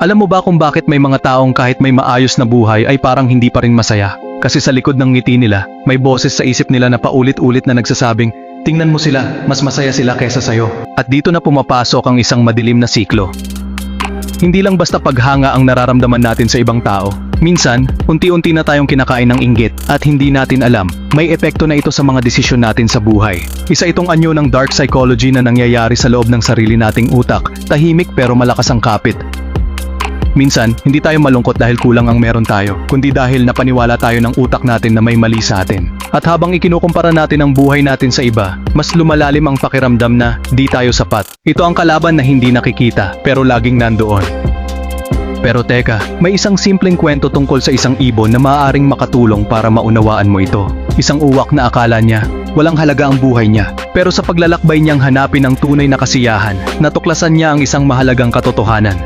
Alam mo ba kung bakit may mga taong kahit may maayos na buhay ay parang hindi pa rin masaya? Kasi sa likod ng ngiti nila, may boses sa isip nila na paulit-ulit na nagsasabing, Tingnan mo sila, mas masaya sila kesa sayo. At dito na pumapasok ang isang madilim na siklo. Hindi lang basta paghanga ang nararamdaman natin sa ibang tao. Minsan, unti-unti na tayong kinakain ng inggit at hindi natin alam, may epekto na ito sa mga desisyon natin sa buhay. Isa itong anyo ng dark psychology na nangyayari sa loob ng sarili nating utak, tahimik pero malakas ang kapit. Minsan, hindi tayo malungkot dahil kulang ang meron tayo, kundi dahil napaniwala tayo ng utak natin na may mali sa atin. At habang ikinukumpara natin ang buhay natin sa iba, mas lumalalim ang pakiramdam na di tayo sapat. Ito ang kalaban na hindi nakikita, pero laging nandoon. Pero teka, may isang simpleng kwento tungkol sa isang ibon na maaaring makatulong para maunawaan mo ito. Isang uwak na akala niya, walang halaga ang buhay niya. Pero sa paglalakbay niyang hanapin ang tunay na kasiyahan, natuklasan niya ang isang mahalagang katotohanan.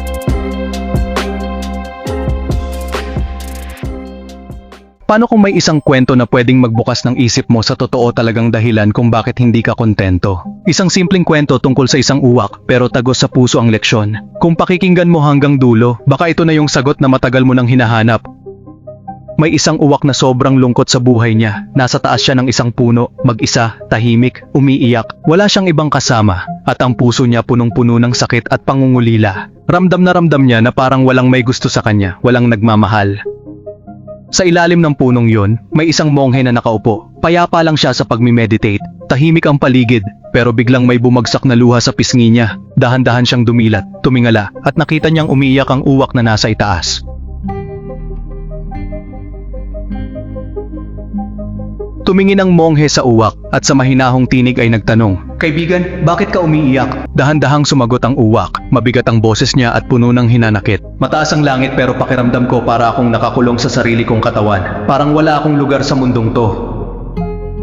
Paano kung may isang kwento na pwedeng magbukas ng isip mo sa totoo talagang dahilan kung bakit hindi ka kontento? Isang simpleng kwento tungkol sa isang uwak pero tagos sa puso ang leksyon. Kung pakikinggan mo hanggang dulo, baka ito na yung sagot na matagal mo nang hinahanap. May isang uwak na sobrang lungkot sa buhay niya. Nasa taas siya ng isang puno, mag-isa, tahimik, umiiyak. Wala siyang ibang kasama, at ang puso niya punong-puno ng sakit at pangungulila. Ramdam na ramdam niya na parang walang may gusto sa kanya, walang nagmamahal. Sa ilalim ng punong yun, may isang monghe na nakaupo. Payapa lang siya sa pagmi-meditate. Tahimik ang paligid, pero biglang may bumagsak na luha sa pisngi niya. Dahan-dahan siyang dumilat, tumingala, at nakita niyang umiiyak ang uwak na nasa itaas. Tumingin ang monghe sa uwak at sa mahinahong tinig ay nagtanong, Kaibigan, bakit ka umiiyak? Dahan-dahang sumagot ang uwak, mabigat ang boses niya at puno ng hinanakit. Mataas ang langit pero pakiramdam ko para akong nakakulong sa sarili kong katawan. Parang wala akong lugar sa mundong to.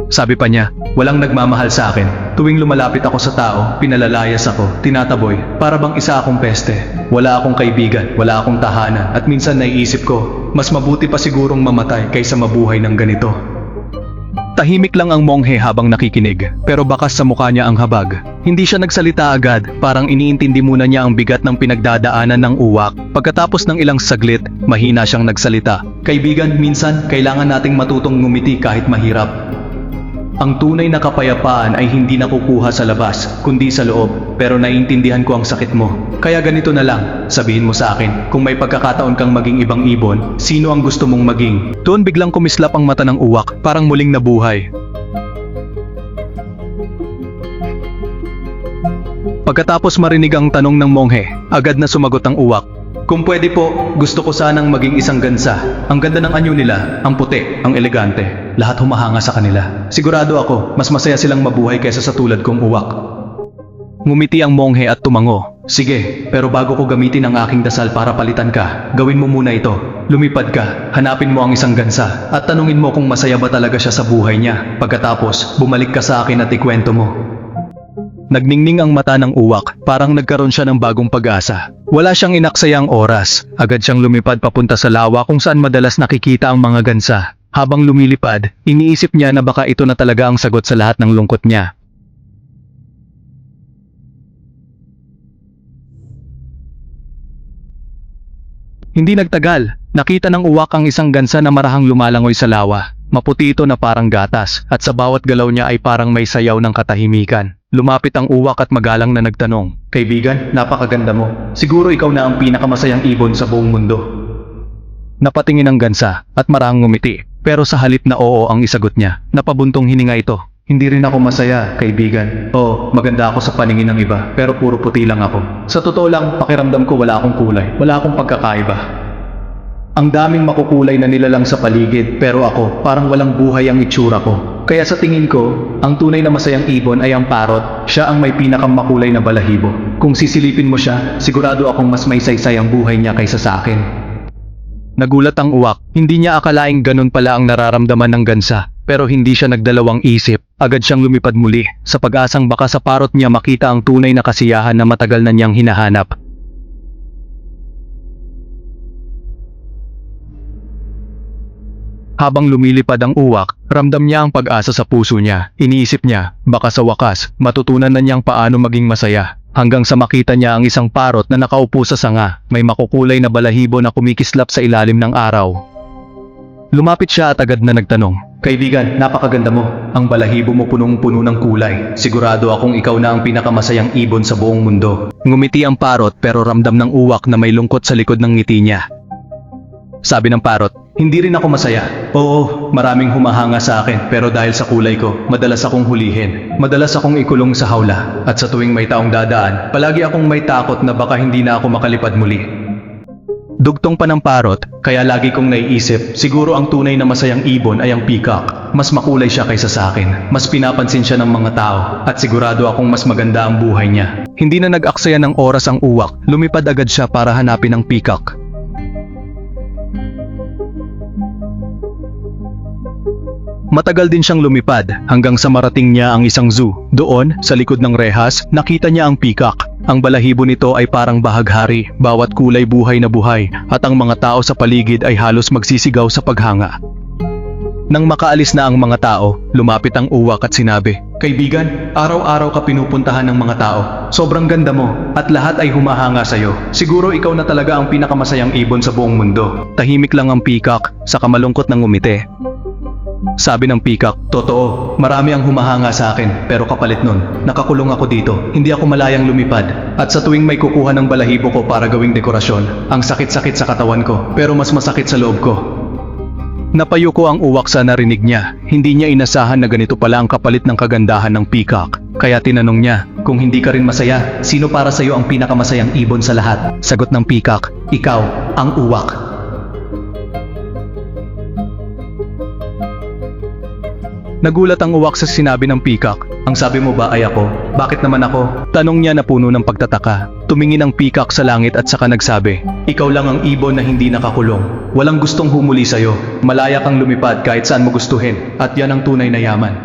Sabi pa niya, walang nagmamahal sa akin. Tuwing lumalapit ako sa tao, pinalalayas ako, tinataboy, para bang isa akong peste. Wala akong kaibigan, wala akong tahanan, at minsan naiisip ko, mas mabuti pa sigurong mamatay kaysa mabuhay ng ganito. Tahimik lang ang monghe habang nakikinig, pero bakas sa mukha niya ang habag. Hindi siya nagsalita agad, parang iniintindi muna niya ang bigat ng pinagdadaanan ng uwak. Pagkatapos ng ilang saglit, mahina siyang nagsalita. Kaibigan, minsan kailangan nating matutong ngumiti kahit mahirap. Ang tunay na kapayapaan ay hindi nakukuha sa labas, kundi sa loob, pero naiintindihan ko ang sakit mo. Kaya ganito na lang, sabihin mo sa akin, kung may pagkakataon kang maging ibang ibon, sino ang gusto mong maging? Doon biglang kumislap ang mata ng uwak, parang muling nabuhay. Pagkatapos marinig ang tanong ng monghe, agad na sumagot ang uwak. Kung pwede po, gusto ko sanang maging isang gansa. Ang ganda ng anyo nila, ang puti, ang elegante. Lahat humahanga sa kanila. Sigurado ako, mas masaya silang mabuhay kaysa sa tulad kong uwak. Ngumiti ang monghe at tumango. Sige, pero bago ko gamitin ang aking dasal para palitan ka, gawin mo muna ito. Lumipad ka, hanapin mo ang isang gansa, at tanungin mo kung masaya ba talaga siya sa buhay niya. Pagkatapos, bumalik ka sa akin at ikwento mo. Nagningning ang mata ng uwak, parang nagkaroon siya ng bagong pag-asa. Wala siyang inaksayang oras, agad siyang lumipad papunta sa lawa kung saan madalas nakikita ang mga gansa. Habang lumilipad, iniisip niya na baka ito na talaga ang sagot sa lahat ng lungkot niya. Hindi nagtagal, nakita ng uwak ang isang gansa na marahang lumalangoy sa lawa. Maputi ito na parang gatas, at sa bawat galaw niya ay parang may sayaw ng katahimikan. Lumapit ang uwak at magalang na nagtanong, Kaibigan, napakaganda mo. Siguro ikaw na ang pinakamasayang ibon sa buong mundo. Napatingin ang gansa at marahang ngumiti, pero sa halip na oo ang isagot niya, napabuntong hininga ito. Hindi rin ako masaya, kaibigan. Oo, maganda ako sa paningin ng iba, pero puro puti lang ako. Sa totoo lang, pakiramdam ko wala akong kulay, wala akong pagkakaiba. Ang daming makukulay na nilalang sa paligid, pero ako, parang walang buhay ang itsura ko. Kaya sa tingin ko, ang tunay na masayang ibon ay ang parot, siya ang may pinakang makulay na balahibo. Kung sisilipin mo siya, sigurado akong mas may saysay ang buhay niya kaysa sa akin. Nagulat ang uwak, hindi niya akalaing ganun pala ang nararamdaman ng gansa. Pero hindi siya nagdalawang isip, agad siyang lumipad muli, sa pag-asang baka sa parot niya makita ang tunay na kasiyahan na matagal na niyang hinahanap. Habang lumilipad ang uwak, ramdam niya ang pag-asa sa puso niya. Iniisip niya, baka sa wakas, matutunan na niyang paano maging masaya. Hanggang sa makita niya ang isang parot na nakaupo sa sanga, may makukulay na balahibo na kumikislap sa ilalim ng araw. Lumapit siya at agad na nagtanong, Kaibigan, napakaganda mo. Ang balahibo mo punong-puno ng kulay. Sigurado akong ikaw na ang pinakamasayang ibon sa buong mundo. Ngumiti ang parot pero ramdam ng uwak na may lungkot sa likod ng ngiti niya. Sabi ng parot, hindi rin ako masaya. Oo, maraming humahanga sa akin pero dahil sa kulay ko, madalas akong hulihin. Madalas akong ikulong sa hawla at sa tuwing may taong dadaan, palagi akong may takot na baka hindi na ako makalipad muli. Dugtong pa ng parot, kaya lagi kong naiisip, siguro ang tunay na masayang ibon ay ang peacock. Mas makulay siya kaysa sa akin. Mas pinapansin siya ng mga tao at sigurado akong mas maganda ang buhay niya. Hindi na nag-aksaya ng oras ang uwak, lumipad agad siya para hanapin ang peacock. Matagal din siyang lumipad hanggang sa marating niya ang isang zoo. Doon, sa likod ng rehas, nakita niya ang peacock. Ang balahibo nito ay parang bahaghari, bawat kulay buhay na buhay, at ang mga tao sa paligid ay halos magsisigaw sa paghanga. Nang makaalis na ang mga tao, lumapit ang uwak at sinabi, Kaibigan, araw-araw ka pinupuntahan ng mga tao. Sobrang ganda mo, at lahat ay humahanga sa'yo. Siguro ikaw na talaga ang pinakamasayang ibon sa buong mundo. Tahimik lang ang peacock, sa kamalungkot ng umite. Sabi ng peacock, Totoo, marami ang humahanga sa akin, pero kapalit nun, nakakulong ako dito, hindi ako malayang lumipad. At sa tuwing may kukuha ng balahibo ko para gawing dekorasyon, ang sakit-sakit sa katawan ko, pero mas masakit sa loob ko. Napayuko ang uwak sa narinig niya. Hindi niya inasahan na ganito pala ang kapalit ng kagandahan ng peacock. Kaya tinanong niya, kung hindi ka rin masaya, sino para sa'yo ang pinakamasayang ibon sa lahat? Sagot ng peacock, ikaw, ang uwak. Nagulat ang uwak sa sinabi ng peacock. Ang sabi mo ba ay ako? Bakit naman ako? Tanong niya na puno ng pagtataka. Tumingin ang peacock sa langit at saka nagsabi, Ikaw lang ang ibon na hindi nakakulong. Walang gustong humuli sa'yo. Malaya kang lumipad kahit saan mo gustuhin. At yan ang tunay na yaman.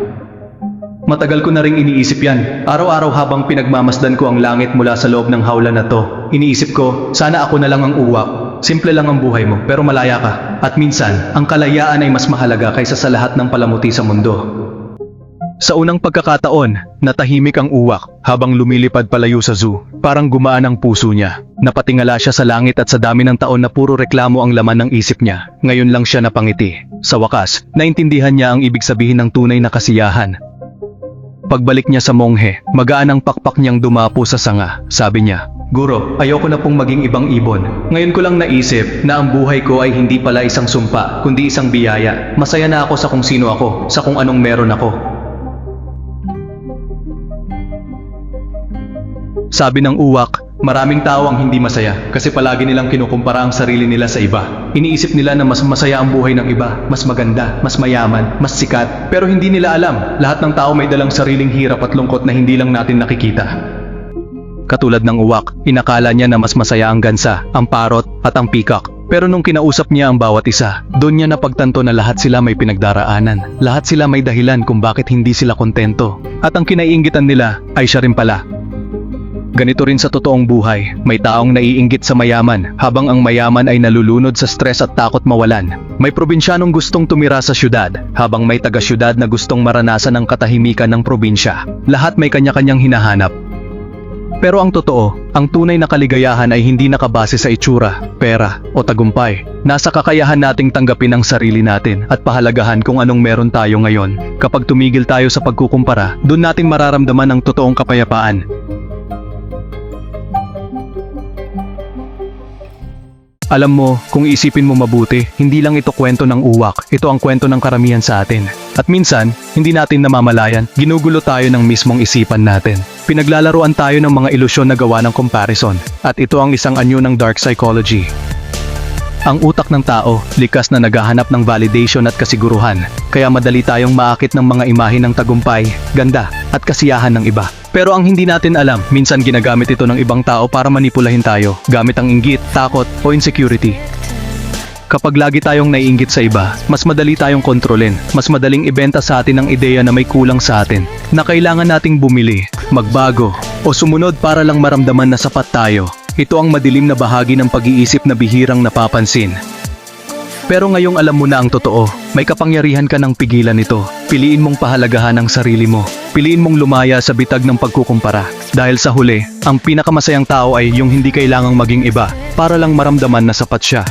Matagal ko na ring iniisip yan. Araw-araw habang pinagmamasdan ko ang langit mula sa loob ng hawla na to. Iniisip ko, sana ako na lang ang uwak. Simple lang ang buhay mo, pero malaya ka. At minsan, ang kalayaan ay mas mahalaga kaysa sa lahat ng palamuti sa mundo. Sa unang pagkakataon, natahimik ang uwak habang lumilipad palayo sa zoo. Parang gumaan ang puso niya. Napatingala siya sa langit at sa dami ng taon na puro reklamo ang laman ng isip niya. Ngayon lang siya napangiti. Sa wakas, naintindihan niya ang ibig sabihin ng tunay na kasiyahan. Pagbalik niya sa monghe, magaan ang pakpak niyang dumapo sa sanga. Sabi niya, Guro, ayoko na pong maging ibang ibon. Ngayon ko lang naisip na ang buhay ko ay hindi pala isang sumpa, kundi isang biyaya. Masaya na ako sa kung sino ako, sa kung anong meron ako. Sabi ng uwak, maraming tao ang hindi masaya kasi palagi nilang kinukumpara ang sarili nila sa iba. Iniisip nila na mas masaya ang buhay ng iba, mas maganda, mas mayaman, mas sikat. Pero hindi nila alam, lahat ng tao may dalang sariling hirap at lungkot na hindi lang natin nakikita. Katulad ng uwak, inakala niya na mas masaya ang gansa, ang parot, at ang peacock. Pero nung kinausap niya ang bawat isa, doon niya napagtanto na lahat sila may pinagdaraanan. Lahat sila may dahilan kung bakit hindi sila kontento. At ang kinaiinggitan nila ay siya rin pala. Ganito rin sa totoong buhay, may taong naiinggit sa mayaman, habang ang mayaman ay nalulunod sa stress at takot mawalan. May probinsyanong gustong tumira sa syudad, habang may taga-syudad na gustong maranasan ang katahimikan ng probinsya. Lahat may kanya-kanyang hinahanap, pero ang totoo, ang tunay na kaligayahan ay hindi nakabase sa itsura, pera, o tagumpay. Nasa kakayahan nating tanggapin ang sarili natin at pahalagahan kung anong meron tayo ngayon. Kapag tumigil tayo sa pagkukumpara, doon natin mararamdaman ang totoong kapayapaan. Alam mo, kung isipin mo mabuti, hindi lang ito kwento ng uwak, ito ang kwento ng karamihan sa atin. At minsan, hindi natin namamalayan, ginugulo tayo ng mismong isipan natin. Pinaglalaruan tayo ng mga ilusyon na gawa ng comparison, at ito ang isang anyo ng dark psychology. Ang utak ng tao, likas na naghahanap ng validation at kasiguruhan, kaya madali tayong maakit ng mga imahe ng tagumpay, ganda, at kasiyahan ng iba. Pero ang hindi natin alam, minsan ginagamit ito ng ibang tao para manipulahin tayo, gamit ang inggit, takot, o insecurity. Kapag lagi tayong naiinggit sa iba, mas madali tayong kontrolin, mas madaling ibenta sa atin ang ideya na may kulang sa atin, na kailangan nating bumili, magbago, o sumunod para lang maramdaman na sapat tayo. Ito ang madilim na bahagi ng pag-iisip na bihirang napapansin. Pero ngayong alam mo na ang totoo, may kapangyarihan ka ng pigilan ito. Piliin mong pahalagahan ang sarili mo. Piliin mong lumaya sa bitag ng pagkukumpara. Dahil sa huli, ang pinakamasayang tao ay yung hindi kailangang maging iba para lang maramdaman na sapat siya.